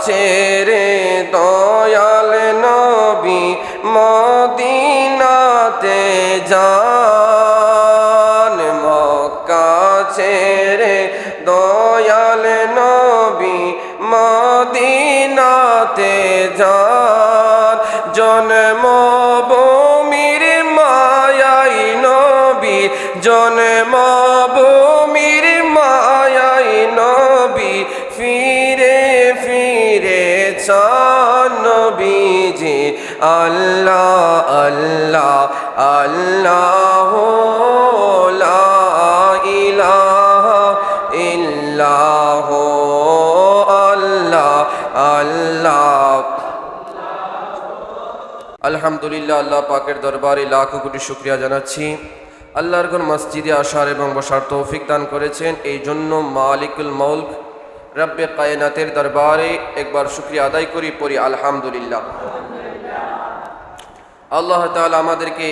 ছেড়ে দয়াল নবী মদিনাতে যান আল্লাহ লা ইল্লাহ আল্লাহ আল্লাহ। আলহামদুলিল্লাহ, আল্লাহ পাকের দরবারে লাখো কোটি শুক্রিয়া জানাচ্ছি। আল্লাহর কোন মসজিদে আসার এবং বসার তৌফিক দান করেছেন। এই জন্য মালিকুল মৌলক রব্বে কায়নাতের দরবারে একবার শুক্রিয়া আদায় করি, পড়ি আলহামদুলিল্লাহ। আল্লাহ তাআলা আমাদেরকে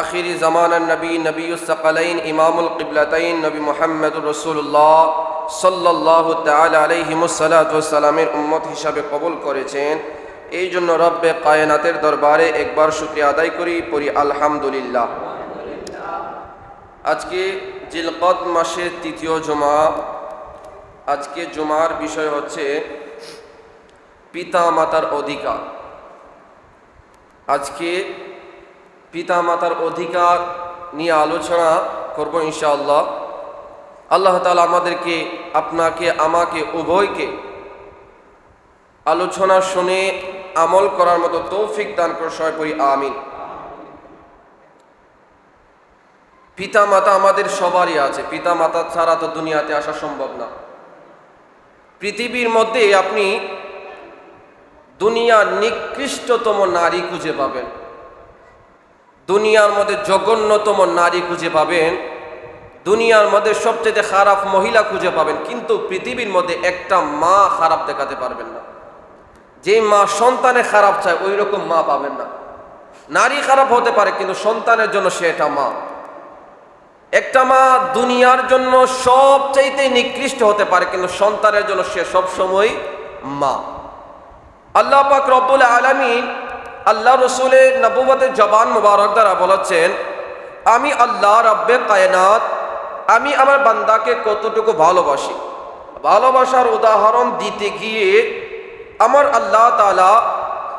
আখিরি জামানার নবী নবীসাকালাইন ইমামুল কিবলাতাইন নবী মোহাম্মদুর রসুল্লাহ সাল্লাহ তালা আলহিমসালামের উম্মত হিসাবে কবুল করেছেন। এই জন্য রব্বে কায়নাতের দরবারে একবার শুক্রিয়া আদায় করি, পড়ি আলহামদুলিল্লাহ। আজকে জিলকত মাসের তৃতীয় জমা। আজকে জুমার বিষয় হচ্ছে পিতা মাতার অধিকার। আজকে পিতা মাতার অধিকার নিয়ে আলোচনা করব ইনশাআল্লাহ। আল্লাহ তালা আমাদেরকে, আপনাকে, আমাকে, উভয়কে আলোচনা শুনে আমল করার মতো তৌফিক দান প্রশয় করি আমিন। পিতা মাতা আমাদের সবারই আছে পিতা মাতা ছাড়া তো দুনিয়াতে আসা সম্ভব না। পৃথিবীর মধ্যে আপনি দুনিয়ার নিকৃষ্টতম নারী খুঁজে পাবেন। দুনিয়ার মধ্যে জঘন্যতম নারী খুঁজে পাবেন, দুনিয়ার মধ্যে সবচেয়ে খারাপ মহিলা খুঁজে পাবেন, কিন্তু পৃথিবীর মধ্যে একটা মা খারাপ দেখাতে পারবেন না। যে মা সন্তানে খারাপ চায় ওই রকম মা পাবেন না। নারী খারাপ হতে পারে, কিন্তু সন্তানের জন্য সে এটা মা। একটা মা দুনিয়ার জন্য সবচাইতে নিকৃষ্ট হতে পারে, কিন্তু সন্তানের জন্য সে সবসময় মা। আল্লাহ পাক রব্বুল আলমিন আল্লাহ রসুলের নবুবতের জবান মুবারক দ্বারা বলেছেন, আমি আল্লাহ রব্বে কায়নাত, আমি আমার বান্দাকে কতটুকু ভালোবাসি। ভালোবাসার উদাহরণ দিতে গিয়ে আমার আল্লাহ তালা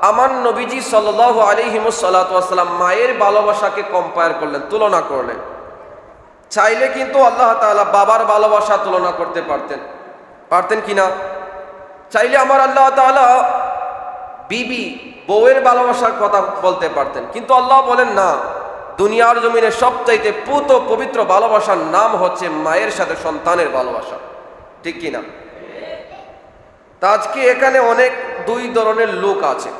আমার নবীজি সাল্লাহ আলিহিমসাল্লাম মায়ের ভালোবাসাকে কম্পেয়ার করলেন, তুলনা করলেন। চাইলে কিন্তু আল্লাহ তালা বাবার ভালোবাসা তুলনা করতে পারতেন। পারতেন কিনা? চাইলে আমার আল্লাহ তালা বিবি বউয়ের ভালোবাসার কথা বলতে পারতেন। কিন্তু আল্লাহ বলেন না, দুনিয়ার জমিনে সবচাইতে পুত পবিত্র ভালোবাসার নাম হচ্ছে মায়ের সাথে সন্তানের ভালোবাসা। ঠিক কি না তা আজকে এখানে অনেক দুই ধরনের লোক আছে।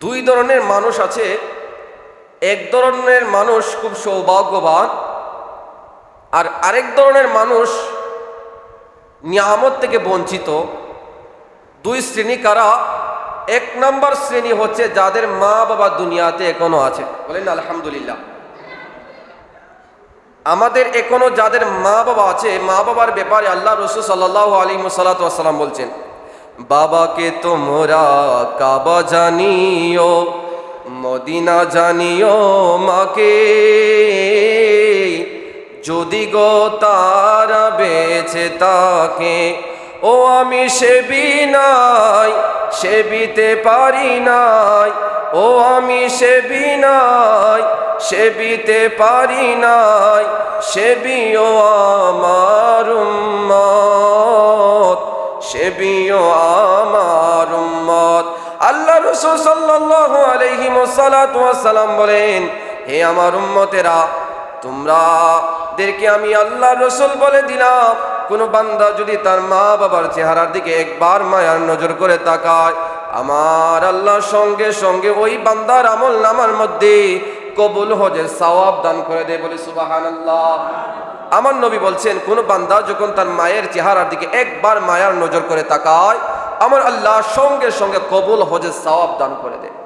দুই ধরনের মানুষ আছে। এক ধরনের মানুষ খুব সৌভাগ্যবান, আর আরেক ধরনের মানুষ নিয়ামত থেকে বঞ্চিত। দুই শ্রেণি কারা? এক নম্বর শ্রেণি হচ্ছে যাদের মা বাবা দুনিয়াতে এখনও আছে। বলেন আলহামদুলিল্লাহ। আমাদের এখনও যাদের মা বাবা আছে, মা বাবার ব্যাপারে আল্লাহ রসুল সাল্লাহ আলী সাল্লাম বলছেন, বাবাকে তোমরা কাবা জানিও, মদিনা জানিও মাকে। যদি গো তারা বেছে তাকে ও আমি সেবি নাই, সেবিতে পারি নাই, ও আমি সেবি নাই, সেবিতে পারি নাই, সেবিও আমার উম্মত, সেবিও আমার উম্মত। আল্লাহ রসুল সাল্লাল্লাহু আলাইহি ওয়াসাল্লাম বলেন, হে আমার উম্মতেরা তোমরা দেরকে আমি আল্লাহ রসুল বলে দিলাম। কোনো বান্দা যদি তার মা বাবার চেহারার দিকে একবার মায়ার নজর করে তাকায়, আমার আল্লাহর সঙ্গে সঙ্গে ওই বান্দার আমল নামার মধ্যে কবুল হজের সওয়াব দান করে দেয় বলে সুবাহান আল্লাহ আমার নবী বলছেন, কোন বান্দা যখন তার মায়ের চেহারার দিকে একবার মায়ার নজর করে তাকায়, আমার আল্লাহ সঙ্গে সঙ্গে কবুল হজের সওয়াব দান করে দেয়।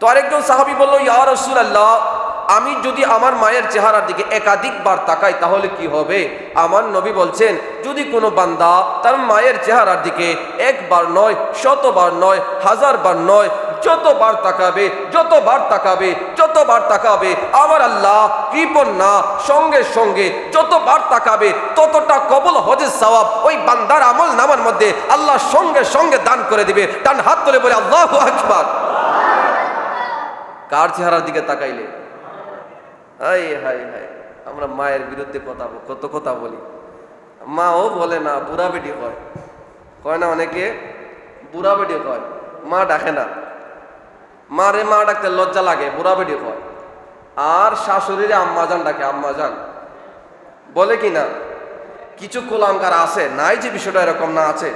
তো আরেকজন সাহাবি বলল, ইয়া রসুল আল্লাহ আমি যদি আমার মায়ের চেহারার দিকে একাধিকবার তাকাই, তাহলে কি হবে? আমার নবী বলছেন, যদি কোনো বান্দা তার মায়ের চেহারার দিকে একবার নয়, শতবার নয়, হাজারবার নয়, যতবার তাকাবে যতবার তাকাবে যতবার তাকাবে, আমার আল্লাহ কৃপন না, সঙ্গে সঙ্গে যতবার তাকাবে, ততটা কবল হজের সওয়াব ওই বান্দার আমল নামার মধ্যে আল্লাহ সঙ্গে সঙ্গে দান করে দিবে। টান হাত তুলে বলে, আল্লাহ আকবার। কার চেহারার দিকে তাকাইলে? হাই আমরা মায়ের বিরুদ্ধে কথা কত কথা বলি। মাও বলে না, বুড়া বেটি হয় কয় না অনেকে? বুড়া বেটি কয়। মা ডাকে না। মা রে মা ডাকতে লজ্জা লাগে, বুড়া বেটি কয়। আর শাশুড়িরে আম্মাজান ডাকে আম্মাজান বলে কি না? কিছু কুলাঙ্কার আছে, নাই যে বিষয়টা এরকম না আছে।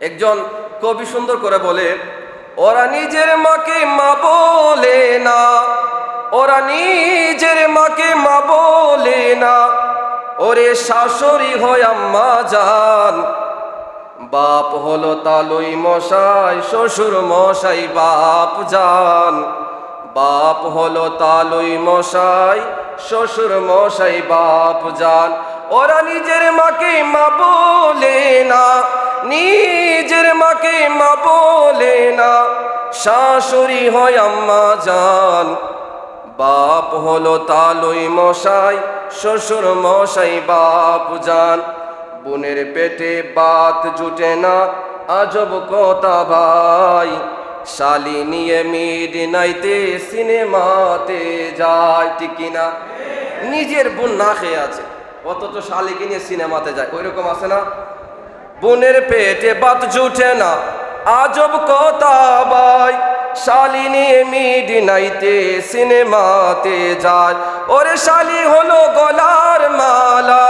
একজন কবি সুন্দর করে বলে, ওরা নিজের মাকে মা বলে না। ওরা নিজের মাকে মা বলে না। ওরে শাশুড়ি হয় আম্মা জান। বাপ হলো তালুই মশাই, শ্বশুর মশাই, বাপ জান। বাপ হলো তালুই মশাই, শ্বশুর মশাই, বাপ জান। ওরা নিজের মাকে মা বলে না, নিজের মাকে মা বলে না। শাশুড়ি হয় আম্মা জান। বাপ হলো তালুই মশাই, শ্বশুর মশাই বাপ জান। বোনের পেটে বাত জুটে না, আজব কথা ভাই। শালি নিয়ে মিড নাইতে সিনেমাতে যায়, ঠিক কিনা? নিজের বোন না খেয়ে আছে, অথচ শালিকে নিয়ে সিনেমাতে যায় ওই রকম আছে না? বোনের পেটে বাত জুটে না, আজব কথা ভাই। শালিনী মিড নাইতে সিনেমাতে যায়। ওরে শালি হলো গলার মালা,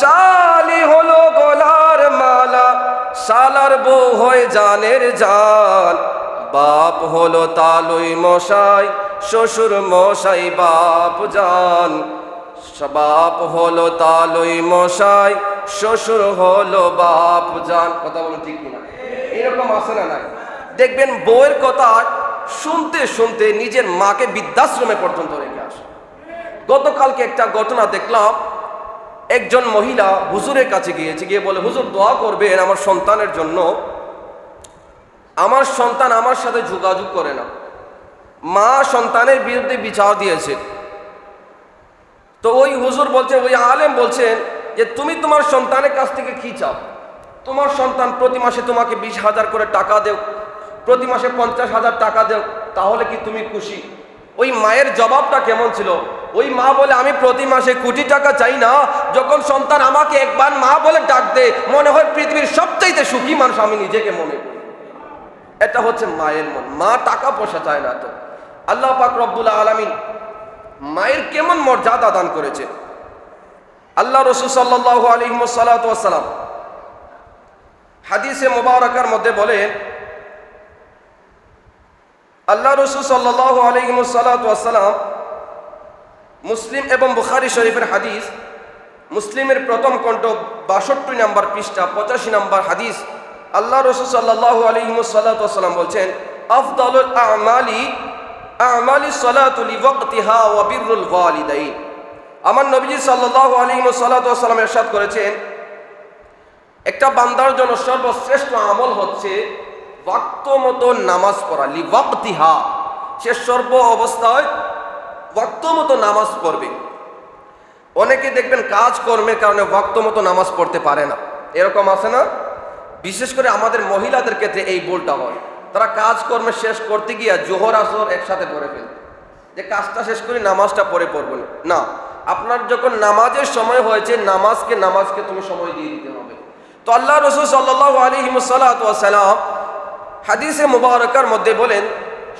শালি হলো গলার মালা, শালার বউ হয় জানের জান। বাপ হলো তালুই মশাই, শ্বশুর মশাই, বাপ জান। বাপ হলো তালুই মশাই, শ্বশুর হলো বাপ জান। কথা বলো ঠিক কিনা? এরকম আছে না নাই? দেখবেন বউয়ের কথা শুনতে শুনতে নিজের মাকে বৃদ্ধাশ্রমে পর্যন্ত রেখে আসে। গতকালকে একটা ঘটনা দেখলাম। একজন মহিলা হুজুরের কাছে গিয়েছে, গিয়ে বলে, হুজুর, দোয়া করবেন আমার সন্তানের জন্য। আমার সন্তান আমার সাথে যোগাযোগ করে না। মা সন্তানের বিরুদ্ধে বিচার দিয়েছে। তো ওই হুজুর বলছেন ওই আলেম বলছেন যে, তুমি তোমার সন্তানের কাছ থেকে কি চাও? তোমার সন্তান প্রতি মাসে তোমাকে বিশ হাজার করে টাকা দেও। প্রতি মাসে পঞ্চাশ হাজার টাকা দেও, তাহলে কি তুমি খুশি? ওই মায়ের জবাবটা কেমন ছিল? ওই মা বলে, আমি প্রতি মাসে কোটি টাকা চাই না। যখন সন্তান আমাকে একবার মা বলে ডাক দে মনে হয় পৃথিবীর সবচাইতে সুখী মানুষ আমি নিজেকে মনে করি। এটা হচ্ছে মায়ের মন। মা টাকা পয়সা চায় না তো। আল্লাহ পাক রব্বুল আলমিন মায়ের কেমন মর্যাদা দান করেছে। আল্লাহ রসুল সাল্লাহ আলহিমসাল্লাম হাদিসে মোবারকার মধ্যে বলেন আল্লাহ রসুল সাল্লাহ আলহিমসাল্লাম মুসলিম এবং বুখারি শরীফের হাদিস, মুসলিমের প্রথম কণ্ঠ বাষট্টি নাম্বার পৃষ্ঠা, পঁচাশি নাম্বার হাদিস, আল্লাহ রসুল সাল্লাহ আলহিমসাল্লাম বলছেন আফদল আমালি আমালি সলাতুলি আমার নবীজি সাল্লাল্লাহু আলাইহি ওয়াসাল্লাম ইরশাদ করেছেন, একটা বান্দার জন্য সর্বশ্রেষ্ঠ আমল হচ্ছে ওয়াক্ত মতো নামাজ পড়া, লি ওয়াক্তিহা। সে সর্ব অবস্থায় ওয়াক্ত মতো নামাজ পড়বে। অনেকে দেখবেন কাজ কর্মের কারণে ওয়াক্ত মতো নামাজ পড়তে পারে না। এরকম আছে না? বিশেষ করে আমাদের মহিলাদের ক্ষেত্রে এই ভুলটা হয়। তারা কাজকর্মে শেষ করতে গিয়ে জোহর, আসর একসাথে পড়ে ফেলবে যে কাজটা শেষ করে নামাজটা পড়ে পড়ব না। আপনার যখন নামাজের সময় হয়েছে, নামাজকে নামাজকে তুমি সময় দিয়ে দিতে হবে। তো আল্লাহ রসুল সাল্লাহ আলহিমসাল্লাম হাদিসে মুবারকার মধ্যে বলেন,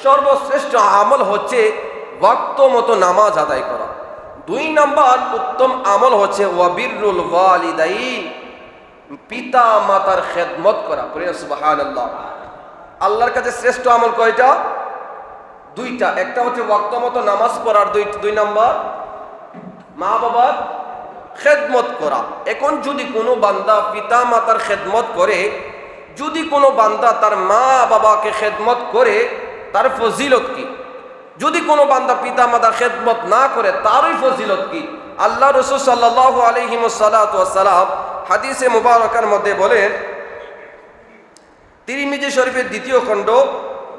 সর্বশ্রেষ্ঠ আমল হচ্ছে ওয়াক্ত মতো নামাজ আদায় করা। দুই নাম্বার উত্তম আমল হচ্ছে ওয়াবিরুল ওয়ালিদাইন, পিতা মাতার খেদমত করা। সুবাহান আল্লাহ আল্লাহর কাছে শ্রেষ্ঠ আমল কয়টা? দুইটা। একটা হচ্ছে ওয়াক্ত মতো নামাজ পড়ার দুই দুই নাম্বার। মা বাবার খেদমত করা। এখন যদি কোনো বান্দা পিতা মাতার খেদমত করে যদি কোনো বান্দা তার মা বাবাকে খেদমত করে, তার ফজিলত কি? যদি কোনো বান্দা পিতা মাতার খেদমত না করে, তারই ফজিলত কি? আল্লাহ রসুল সাল্লাহ আলহিমসালাম হাদিসে মুবারকার মধ্যে বলেন, তিরিমিজি শরীফের দ্বিতীয় খণ্ড,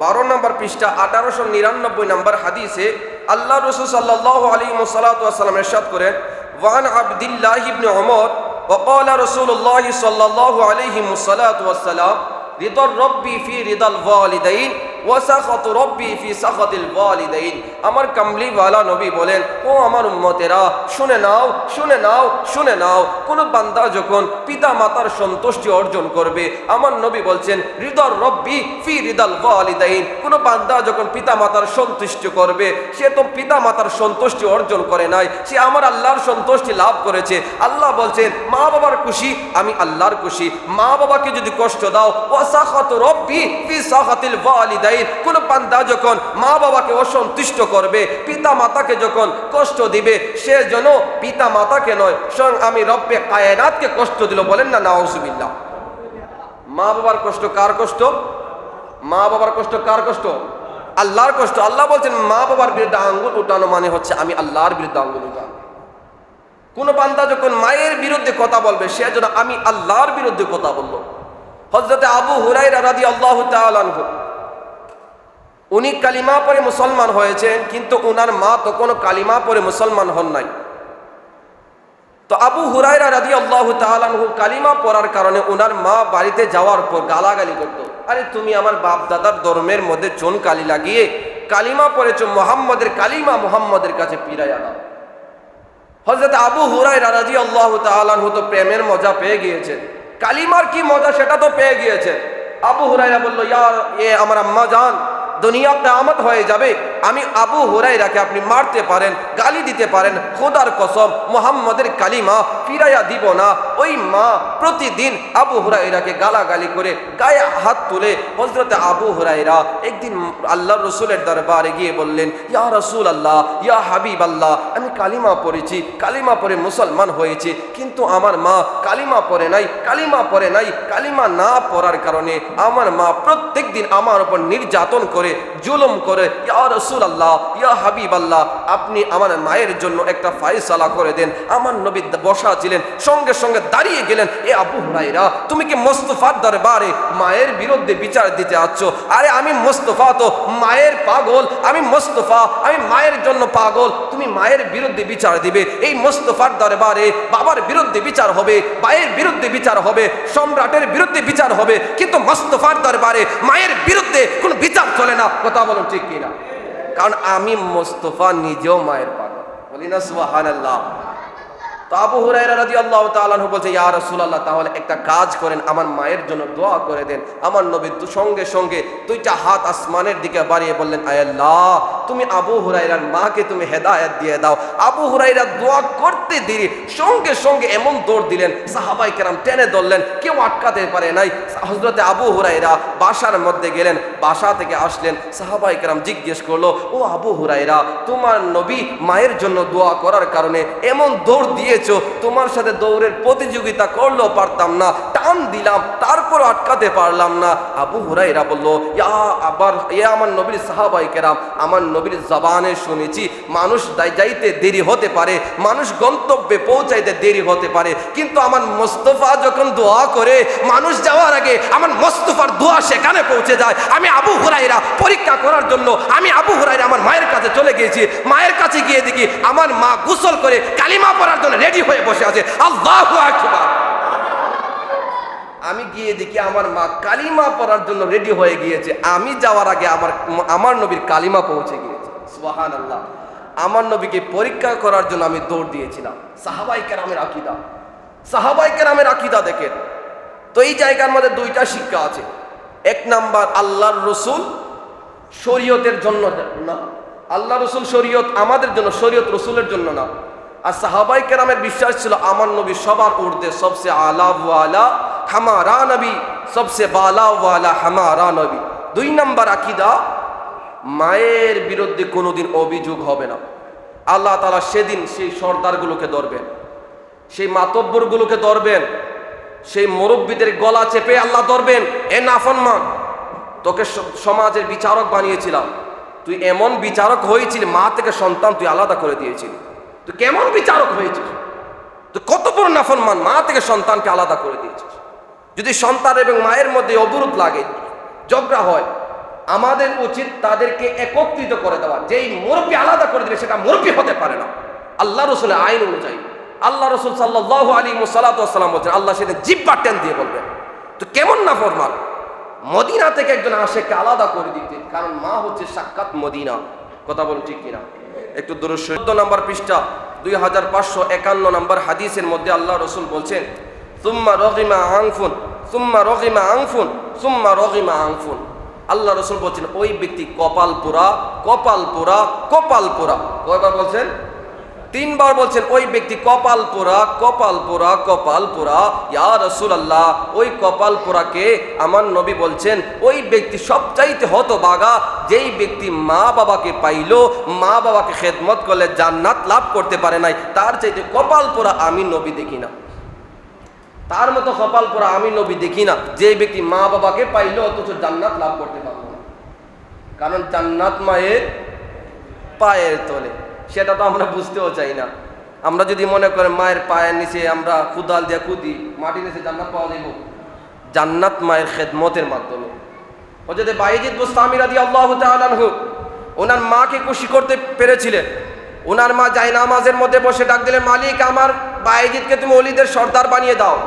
বারো নম্বর পৃষ্ঠা, আঠারোশো নিরানব্বই নম্বর হাদিসে আল্লাহ রসুল সাল্লাহ আলী সাল্লাম এরশাদ করেন, ওয়ান আবদিল্লাহ ইবনে ওমর وقال رسول الله صلى الله عليه الصلاة والسلام رضا ربي في رضا الوالدين. ওয়াসাখাতু রব্বি ফি সাখাতিল ওয়ালিদাইন। আমার কামলিওয়ালা নবী বলেন, ও আমার উম্মতেরা, শুনে নাও শুনে নাও শুনে নাও। কোন বান্দা যখন পিতা মাতার সন্তুষ্টি অর্জন করবে, আমার নবী বলছেন হৃদর রব্বি ফি রিদাল ওয়ালিদাইন। কোন বান্দা যখন পিতা মাতার সন্তুষ্টি করবে, সে তো পিতা মাতার সন্তুষ্টি অর্জন করে নাই, সে আমার আল্লাহর সন্তুষ্টি লাভ করেছে। আল্লাহ বলছেন, মা বাবার খুশি, আমি আল্লাহর খুশি। মা বাবাকে যদি কষ্ট দাও, ওয়াসাখাত রব্বি ফি সাখাতিল ওয়ালিদাইন। কোন বান্দা যখন মা বাবাকে অসন্তুষ্ট করবে পিতা মাতাকে যখন কষ্ট দিবে, সে যেন পিতা মাতাকে নয়, স্বয়ং আমি রব্বে কায়নাতকে কষ্ট দিল বলেন না, নাউজুবিল্লাহ। মা বাবার কষ্ট কার কষ্ট? মা বাবার কষ্ট কার কষ্ট? আল্লাহর কষ্ট। আল্লাহ বলছেন মা বাবার বিরুদ্ধে আঙ্গুল উঠানো মানে হচ্ছে আমি আল্লাহর বিরুদ্ধে আঙ্গুল উঠানো কোন বান্দা যখন মায়ের বিরুদ্ধে কথা বলবে, সে যেন আমি আল্লাহর বিরুদ্ধে কথা বলল হজরতে আবু হুরাই রাদি আল্লাহ তালানহু উনি কালিমা পরে মুসলমান হয়েছেন, কিন্তু উনার মা তখনও কালিমা পরে মুসলমান হন নাই। তো আবু হুরাইরা রাদি আল্লাহ তালানহু কালিমা পড়ার কারণে উনার মা বাড়িতে যাওয়ার পর গালাগালি করত। আরে তুমি আমার বাপ দাদার ধর্মের মধ্যে চুন কালি লাগিয়ে কালিমা পড়েছ, মোহাম্মদের কালিমা মোহাম্মদের কাছে পিরাইয়া দাও হজরত আবু হুরাইরা রাজি আল্লাহ তালানহু তো প্রেমের মজা পেয়ে গিয়েছেন। কালিমার কি মজা সেটা তো পেয়ে গিয়েছেন। আবু হুরাইরা বলল ইয়ার এ আমার আম্মা জান দুনিয়া কেয়ামত হয়ে যাবে। আমি আবু হুরাইরাকে আপনি মারতে পারেন, গালি দিতে পারেন, খোদার কসম, মোহাম্মদের কালিমা ফিরাইয়া দিব না। ওই মা প্রতিদিন আবু হুরাইরাকে গালাগালি করে গায়ে হাত তুলে হজরতে আবু হুরাইরা একদিন আল্লাহ রসুলের দরবারে গিয়ে বললেন, ইয়া রসুল আল্লাহ ইয়া হাবিব আল্লাহ আমি কালিমা পড়েছি, কালিমা পড়ে মুসলমান হয়েছি, কিন্তু আমার মা কালিমা পড়ে নাই, কালিমা পড়ে নাই, কালিমা না পড়ার কারণে আমার মা প্রত্যেক দিন আমার উপর নির্যাতন করে, জুলুম করে, ইয়া রসুল আল্লাহ ইয়া হাবিব আল্লাহ আপনি আমার মায়ের জন্য একটা ফাইসালা করে দেন। আমার নবী বসা ছিলেন, সঙ্গে সঙ্গে দাঁড়িয়ে গেলেন। এ আবু হুরাইরা তুমি কি মোস্তফার দরবারে মায়ের বিরুদ্ধে বিচার দিতে আসছ? আরে আমি মোস্তফা তো মায়ের পাগল, আমি মোস্তফা, আমি মায়ের জন্য পাগল। তুমি মায়ের বিরুদ্ধে বিচার দিবে। এই মোস্তফার দরবারে বাবার বিরুদ্ধে বিচার হবে, ভাইয়ের বিরুদ্ধে বিচার হবে, সম্রাটের বিরুদ্ধে বিচার হবে। কিন্তু মোস্তফার দরবারে মায়ের বিরুদ্ধে কোনো বিচার চলে না। কথা বলুন ঠিক কিনা? কারণ আমি মোস্তফা নিজেও মায়ের পাগল। বলি না আল্লাহ আবু বলছে, ইয়া রাসূলুল্লাহ, তাহলে একটা কাজ করেন, আমার মায়ের জন্য দোয়া করে দেন। আমার নবী সঙ্গে সঙ্গে দুইটা হাত আসমানের দিকে বাড়িয়ে বললেন, আয় আল্লাহ তুমি আবু হুরাইরার মাকে তুমি হেদায়াত দিয়ে দাও। আবু হুরাইরা দোয়া করতে দেরি, সঙ্গে সঙ্গে এমন দৌড় দিলেন, সাহাবাই কেরাম টেনে ধরলেন, কেউ আটকাতে পারে নাই। হজরতে আবু হুরাইরা বাসার মধ্যে গেলেন, বাসা থেকে আসলেন, সাহাবাই কেরাম জিজ্ঞেস করল, ও আবু হুরাইরা তোমার নবী মায়ের জন্য দোয়া করার কারণে এমন দৌড় দিয়েছ, তোমার সাথে দৌড়ের প্রতিযোগিতা করলেও পারতাম না, টান দিলাম, তারপর আটকাতে পারলাম না। আবু হুরাইরা বলল, ইয়া আবার এ আমার নবীর সাহাবাই কেরাম, আমার নবীর জবানে শুনেছি, মানুষ যাইতে দেরি হতে পারে, মানুষ গন্তব্যে পৌঁছাইতে দেরি হতে পারে, কিন্তু আমার মোস্তফা যখন দোয়া করে, মানুষ যাওয়ার আগে আমার মোস্তফার দোয়া সেখানে পৌঁছে যায়। আমি আবু হুরাইরা পরীক্ষা করার জন্য, আমি আবু হুরাইরা আমার মায়ের কাছে চলে গিয়েছি। মায়ের কাছে গিয়ে দেখি, আমার মা গোসল করে কালিমা পড়ার জন্য রেডি হয়ে বসে আছে। আল্লাহ আকবার। আমি গিয়ে দেখি আমার মা কালিমা পড়ার জন্য রেডি হয়ে গিয়েছে। আমি যাওয়ার আগে আমার আমার নবীর কালিমা পৌঁছে গিয়েছে। সুবাহান আল্লাহ আমার নবীকে পরীক্ষা করার জন্য আমি দৌড় দিয়েছিলাম। সাহাবাই কেরামের আকিদা। সাহাবাই কেরামের আকিদা দেখেন। তো এই জায়গার মধ্যে দুইটা শিক্ষা আছে। এক নাম্বার, আল্লাহর রসুল শরীয়তের জন্য না। আল্লাহ রসুল শরীয়ত আমাদের জন্য, শরীয়ত রসুলের জন্য না। আর সাহাবাই কেরামের বিশ্বাস ছিল, আমার নবী সবার উর্দে সবসে আলা ওয়ালা হামারা নবী সবসে বালা ওয়ালা হামারা নবী। দুই নম্বর আকিদা, মায়ের বিরুদ্ধে কোনোদিন অভিযোগ হবে না। আল্লাহ তালা সেদিন সেই সর্দারগুলোকে ধরবেন, সেই মাতব্বরগুলোকে ধরবেন, সেই মুরব্বীদের গলা চেপে আল্লাহ ধরবেন, এ নাফরমান, তোকে সমাজের বিচারক বানিয়েছিলাম। তুই এমন বিচারক হয়েছিলি, মা থেকে সন্তান তুই আলাদা করে দিয়েছিলি। তুই কেমন বিচারক হয়েছিস? তুই কত বড় নাফরমান মা থেকে সন্তানকে আলাদা করে দিয়েছিস? যদি সন্তান এবং মায়ের মধ্যে অবরোধ লাগে, ঝগড়া হয়, আমাদের উচিত তাদেরকে একত্রিত করে দেওয়া। যেই মুরব্বী আলাদা করে দিলে সেটা মুরব্বী হতে পারে না। আল্লাহ রসুলের আইন অনুযায়ী। আল্লাহ রসুল সাল্লাহ আলী মুসালাতাম বলছেন, আল্লাহ সেদিন জিব্বা টেন দিয়ে বলবেন। তো কেমন না ফরমান মদিনা থেকে একজন আশেখকে আলাদা করে দিতে, কারণ মা হচ্ছে সাক্ষাৎ মদিনা। কথা বলুন ঠিক কিনা? একটু দূর চোদ্দ নম্বর পৃষ্ঠা, দুই হাজার পাঁচশো একান্ন নম্বর হাদিসের মধ্যে আল্লাহ রসুল বলছেন, সুম্মা রহিমা আংফুন, সুম্মা রহিমা আংফুন, সুম্মা রহিমা আংফুন। আল্লাহ রসুল বলছেন, ওই ব্যক্তি কপাল পোড়া কপাল পোড়া কপাল পোড়া। কয়বার বলছেন? তিনবার বলছেন, ওই ব্যক্তি কপাল পোড়া কপাল পোড়া কপাল পোড়া, ইয়া রসুল আল্লাহ ওই কপাল পোড়াকে আমার নবী বলছেন, ওই ব্যক্তি সবচাইতে হতো বাগা যেই ব্যক্তি মা বাবাকে পাইলো, মা বাবাকে খেদমত করলে জান্নাত লাভ করতে পারে নাই, তার চাইতে কপাল পোড়া আমি নবী দেখি না। তার মতো কপাল পোড়া আমি নবী দেখি না, যে ব্যক্তি মা বাবাকে পাইলো, অথচ জান্নাত লাভ করতে পারল না। কারণ জান্নাত মায়ের পায়ের তলে। সেটা তো আমরা বুঝতেও চাই না। আমরা যদি মনে করেন মায়ের পায়ের নিচে আমরা কুদাল দিয়ে কুদি মাটি নিচে জান্নাত পাওয়া যাইব। জান্নাত মায়ের খেদমতের মাধ্যমে। ও যদি বাইজিদ বুস্তামি রাদি আল্লাহ তালু ওনার মাকে খুশি করতে পেরেছিলেন। ওনার মা যাই নামাজের মধ্যে বসে ডাক দিলেন, মালিক, আমার বাইজিদকে তুমি অলিদের সর্দার বানিয়ে দাও।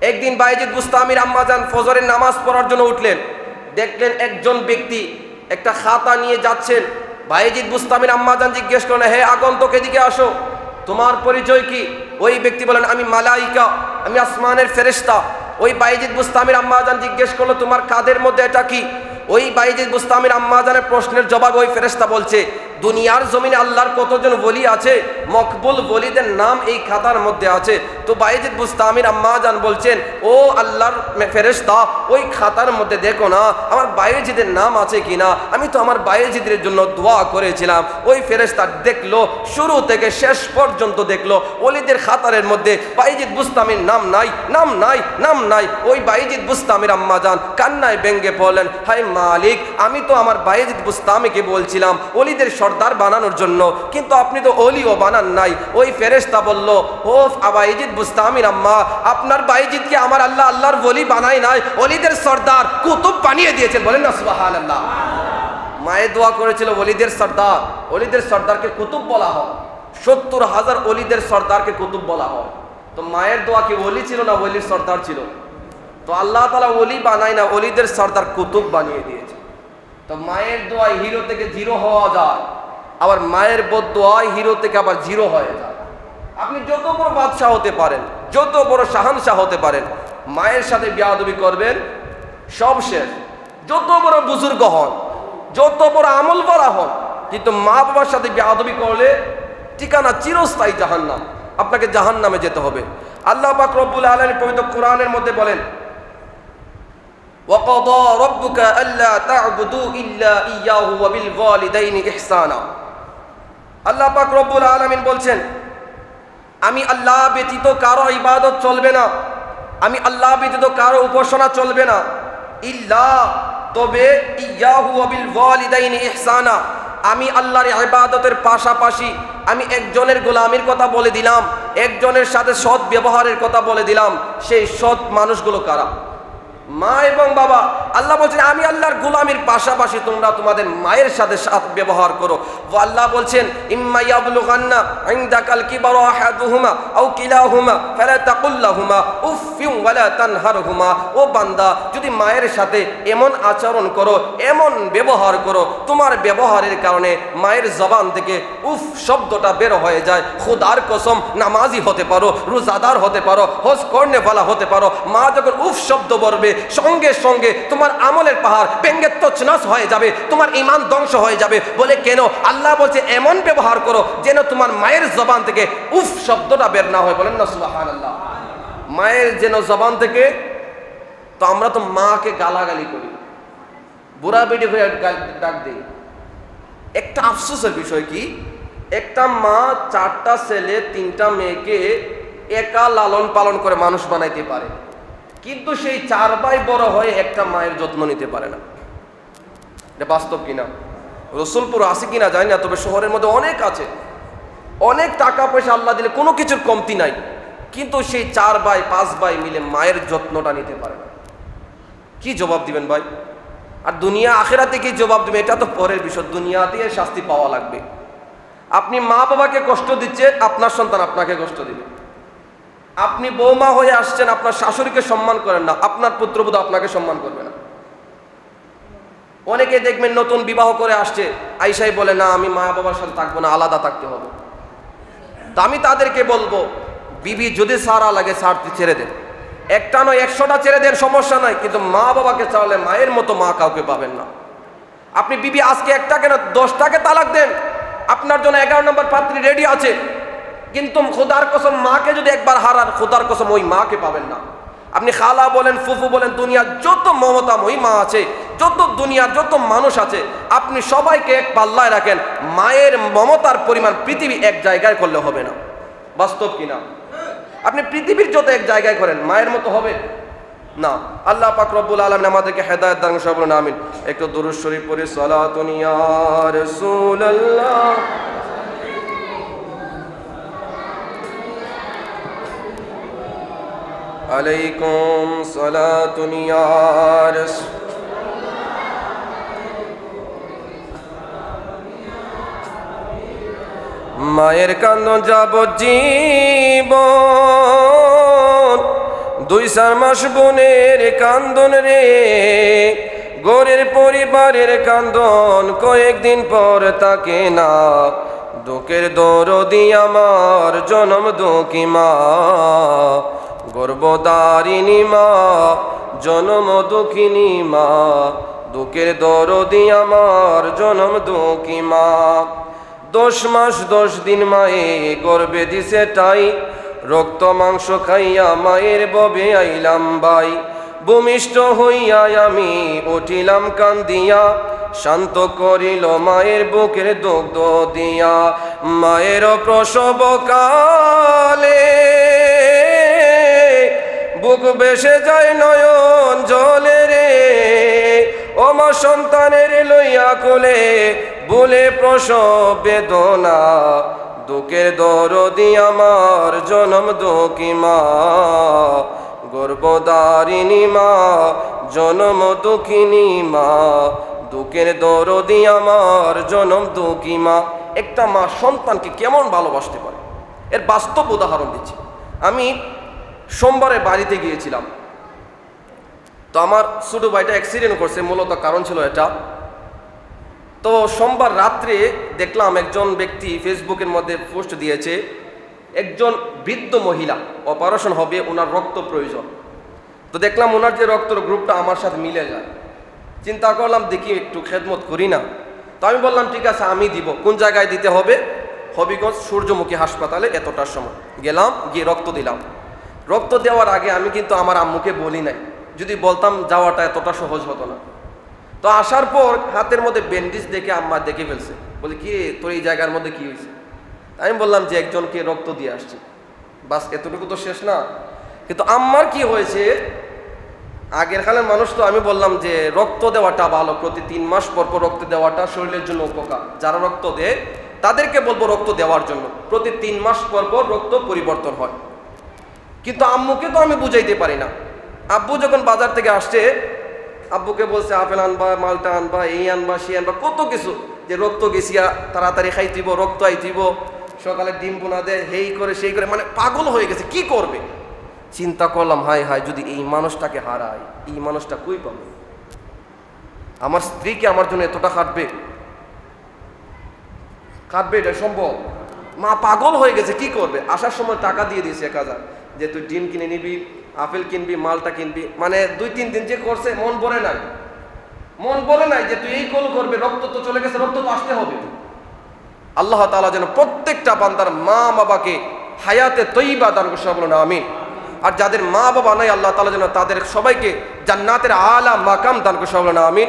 একদিন বাইজিদ বুস্তামির আম্মাজান ফজরের নামাজ পড়ার জন্য উঠলেন। দেখলেন একজন ব্যক্তি একটা খাতা নিয়ে যাচ্ছেন। বাইজিদ বুস্তামির আম্মাজান জিজ্ঞেস করলেন হে আগন্তক, এদিকে আসো। তোমার পরিচয় কি? ওই ব্যক্তি বলেন, আমি মালাইকা, আমি আসমানের ফেরেস্তা ওই বাইজিদ বুস্তামির আম্মাজান জিজ্ঞেস করল, তোমার কাদের মধ্যে এটা কি? ওই বাইজিদ বুস্তামির আম্মাজানের প্রশ্নের জবাব ওই ফেরেস্তা বলছে দুনিয়ার জমিনে আল্লাহর কতজন বলি আছে, মকবুল বলিদের নাম এই খাতার মধ্যে আছে। তো বাইজিদ বুস্তামির আম্মাজান বলছেন, ও আল্লাহর ফেরেশতা, ওই খাতার মধ্যে দেখো না, আমার বাইজিদের নাম আছে কিনা? আমি তো আমার বাইজিদের জন্য দোয়া করেছিলাম। ওই ফেরেশতা দেখল, শুরু থেকে শেষ পর্যন্ত দেখল অলিদের খাতারের মধ্যে বাইজিদ বুস্তামির নাম নাই নাম নাই নাম নাই। ওই বাইজিদ বুস্তামির আম্মাজান কান্নায় ব্যঙ্গে পড়লেন হাই মালিক, আমি তো আমার বাইজিদ বুস্তামিকে বলছিলাম অলিদের সর্দার বানানোর জন্য। কিন্তু আপনি তো অলিও বানান নাই। ওই ফেরেশতা বলল হোফ আবাইজিদ বুস্তামির আম্মা, আপনার বাইজিদকে আমার আল্লাহ আল্লাহর বলি বানাই নাই? অলিদের সর্দার কুতুব বানিয়ে দিয়েছেন। বলেন না সুবাহান আল্লাহ মায়ের দোয়া করেছিল অলিদের সর্দার অলিদের সর্দারকে কুতুব বলা হয়। সত্তর হাজার অলিদের সর্দারকে কুতুব বলা হয়। তো মায়ের দোয়া কি অলি ছিল না অলির সর্দার ছিল? তো আল্লাহ তালা অলি বানায় না অলিদের সর্দার কুতুব বানিয়ে দিয়েছে। তো মায়ের দোয়ায় হিরো থেকে জিরো হওয়া যায়, আবার মায়ের বদোয়ায় হিরো থেকে আবার জিরো হয়ে যায়। আপনি যত বড় বাদশাহ হতে পারেন, যত বড় শাহানশাহ হতে পারেন, মায়ের সাথে বিয়াদবি করবেন, সব শেষ। যত বড় বুজুর্গ হন, যত বড় আমল করা হন, কিন্তু মা বাবার সাথে বিয়াদবি করলে ঠিকানা চিরস্থায়ী জাহান্নাম। আপনাকে জাহান্নামে যেতে হবে। আল্লাহ পাক রব্বুল আলমী পবিত্র কোরআনের মধ্যে বলেন وقضى ربك ألا تعبدوا إلا إياه وبالوالدين إحسانا আল্লাহ পাক রব্বুল আলামিন বলছেন আমি আল্লাহ ব্যতীত কারো ইবাদত চলবে না আমি আল্লাহ ব্যতীত কারো উপাসনা চলবে না ইল্লা তবে ইয়াহু ওয়াবিল ওয়ালিদাইনি ইহসানা আমি আল্লাহর ইবাদতের পাশাপাশি আমি একজনের গোলামির কথা বলে দিলাম একজনের সাথে সৎ ব্যবহারের কথা বলে দিলাম সেই সৎ মানুষগুলো কারা মা এবং বাবা, আল্লাহ বলছেন, আমি আল্লাহর গুলামির পাশাপাশি তোমরা তোমাদের মায়ের সাথে সাথ ব্যবহার করো। আল্লাহ বলছেন কিলাহুমা ফালা ও বান্দা, যদি মায়ের সাথে এমন আচরণ করো, এমন ব্যবহার করো, তোমার ব্যবহারের কারণে মায়ের জবান থেকে উফ শব্দটা বের হয়ে যায়। খুদার কসম, নামাজি হতে পারো, রোজাদার হতে পারো, হজ কর্নেওয়ালা হতে পারো। মা যখন উফ শব্দ বলবে সঙ্গে সঙ্গে তোমার আমলের পাহাড় ভেঙ্গে তছনছ হয়ে যাবে, তোমার ইমান ধ্বংস হয়ে যাবে। বলে কেন? আল্লাহ বলছে, এমন ব্যবহার করো যেন তোমার মায়ের জবান থেকে উফ শব্দটা বের না হয়। বলেন না সুবাহান মায়ের যেন জবান থেকে, তো আমরা তো মাকে গালাগালি করি। বুড়া বেটি হয়ে ডাক দিই। একটা আফসোসের বিষয় কি? একটা মা চারটা ছেলে, তিনটা মেয়েকে একা লালন পালন করে মানুষ বানাইতে পারে। কিন্তু সেই চার ভাই বড় হয়ে একটা মায়ের যত্ন নিতে পারে না। এটা বাস্তব কিনা? রসুলপুর আছে কিনা জানি না, তবে শহরের মধ্যে অনেক আছে। অনেক টাকা পয়সা আল্লাহ দিলে কোনো কিছুর কমতি নাই। কিন্তু সেই চার ভাই, পাঁচ ভাই মিলে মায়ের যত্নটা নিতে পারে না। কি জবাব দিবেন ভাই? আর দুনিয়া আখেরাতে কি জবাব দিবেন এটা তো পরের বিষয়। দুনিয়াতে শাস্তি পাওয়া লাগবে। আপনি মা বাবাকে কষ্ট দিচ্ছে আপনার সন্তান আপনাকে কষ্ট দিবে। আপনি বৌমা হয়ে আসছেন, আপনার শাশুড়িকে সম্মান করেন না, আপনার পুত্রবধূ আপনাকে সম্মান করবে না। অনেকে দেখবেন নতুন বিবাহ করে আসছে আইসাই বলে, না, আমি মা বাবার সাথে থাকব না, আলাদা থাকতে হবে। তা আমি তাদেরকে বলব, বিবি যদি সারা লাগে সারতে ছেড়ে দেন একটা নয়, একশোটা ছেড়ে দেন, সমস্যা নাই, কিন্তু মা বাবাকে চাওয়ালে মায়ের মতো মা কাউকে পাবেন না। আপনি বিবি আজকে একটা কেন, দশটাকে তালাক দেন। আপনার জন্য এগারো নম্বর পাত্রী রেডি আছে। কিন্তু খোদার কসম মাকে যদি একবার হারান, খোদার কসম ওই মাকে পাবেন না। আপনি খালা বলেন, ফুফু বলেন, দুনিয়ার যত মমতাময়ী মা আছে, যত দুনিয়ার যত মানুষ আছে, আপনি সবাইকে এক পাল্লায় রাখেন, মায়ের মমতার পরিমাণ পৃথিবী এক জায়গায় করলে হবে না। বাস্তব কিনা আপনি পৃথিবীর যত এক জায়গায় করেন, মায়ের মতো হবে? না। আল্লাহ পাক রব্বুল আলমিন আমাদেরকে হেদায়ত দান সব আমিন। একটু দুরুদ শরীফ পড়ে, সালাতুন আলাইকুম সালাতুন ইয়া মায়ের কান্দন যাব জীবন। দুই চার মাস বোনের কান্দন রে, গোরের পরিবারের কান্দন, কয়েকদিন পর তাকে না। দুঃখের দরদি আমার, জনম দুঃখী মা। গর্বদারিণী মা, জনম দুঃখিনী মা, দুঃখের দরদি আমার, জনম দুঃখী মা। দশ মাস দশ দিন মায়ে গর্বে দিছে টাই রক্ত মাংস খাইয়া মায়ের ববে আইলাম বাই। ভূমিষ্ঠ হইয়া আমি উঠিলাম কান্দিয়া, শান্ত করিল মায়ের বুকের দুগ্ধ দিয়া। মায়ের প্রসব কালে বুক বেসে যায় নয়ন জলে রে। ও মা সন্তানের লইয়া কোলে বলে প্রসব বেদনা। দুঃখের দরদি আমার জনম দুঃখী মা। গর্বদারিণী মা, জনম দুঃখিনী মা। দুঃখের দরদি আমার জনম দুঃখী মা। একটা মা সন্তানকে কেমন ভালোবাসতে পারে? এর বাস্তব উদাহরণ দিচ্ছি। আমি সোমবারে বাড়িতে গিয়েছিলাম। তো আমার ছোটো ভাইটা অ্যাক্সিডেন্ট করছে, মূলত কারণ ছিল এটা। তো সোমবার রাত্রে দেখলাম একজন ব্যক্তি ফেসবুকের মধ্যে পোস্ট দিয়েছে, একজন বৃদ্ধ মহিলা, অপারেশন হবে, ওনার রক্ত প্রয়োজন। তো দেখলাম ওনার যে রক্তর গ্রুপটা আমার সাথে মিলে যায়। চিন্তা করলাম, দেখি একটু খেদমত করি না। তো আমি বললাম, ঠিক আছে, আমি দিব। কোন জায়গায় দিতে হবে? হবিগঞ্জ সূর্যমুখী হাসপাতালে এতটার সময় গেলাম, গিয়ে রক্ত দিলাম। রক্ত দেওয়ার আগে আমি কিন্তু আমার আম্মুকে বলি নাই। যদি বলতাম যাওয়াটা এতটা সহজ হতো না। তো আসার পর হাতের মধ্যে ব্যান্ডেজ দেখে আম্মা দেখে ফেলছে। বলি, কি তোর এই জায়গার মধ্যে কি হয়েছে? আমি বললাম যে, একজনকে রক্ত দিয়ে আসছি। বাস, এতটুকু তো শেষ না। কিন্তু আম্মার কি হয়েছে? আগের কালের মানুষ তো আমি বললাম যে, রক্ত দেওয়াটা ভালো। প্রতি তিন মাস পর পর রক্ত দেওয়াটা শরীরের জন্য উপকার। যারা রক্ত দেয়, তাদেরকে বলব রক্ত দেওয়ার জন্য। প্রতি তিন মাস পর পর রক্ত পরিবর্তন হয়। কিন্তু আম্মুকে তো আমি বুঝাইতে পারি না। আব্বু যখন বাজার থেকে আসছে, আব্বুকে বলছে, আপেল আনবা, মালটা আনবা, এই আনবা সে আনবা, কত কিছু যে রক্ত গেছিয়া, তাড়াতাড়ি খাইতিব, রক্ত আইতিব, সকালে ডিম বোনা দেয় হেই করে, সেই করে মানে পাগল হয়ে গেছে, কি করবে? চিন্তা করলাম হাই হাই যদি এই মানুষটাকে হারাই, এই মানুষটা কই পাবে? আমার স্ত্রীকে আমার জন্য এতটা কাটবে কাটবে এটা সম্ভব। মা পাগল হয়ে গেছে, কি করবে? আসার সময় টাকা দিয়ে দিয়েছে এক হাজার। যে তুই ডিম কিনে নিবি, আপেল কিনবি, মালটা কিনবি মানে দুই, তিন দিন যে করছে, মন ভরে নাই। মন বলে নাই যে তুই এই কল করবে, রক্ত তো চলে গেছে, রক্ত তো আসতে হবে। আল্লাহ তাআলা যেন প্রত্যেকটা বান্দার মা বাবাকে হায়াতে তৈবা দান করছে বলুন আমি আর যাদের মা বাবা নাই, আল্লাহ তালা যেন তাদের সবাইকে জান্নাতের আলা মাকাম দান করছে বলুন আমি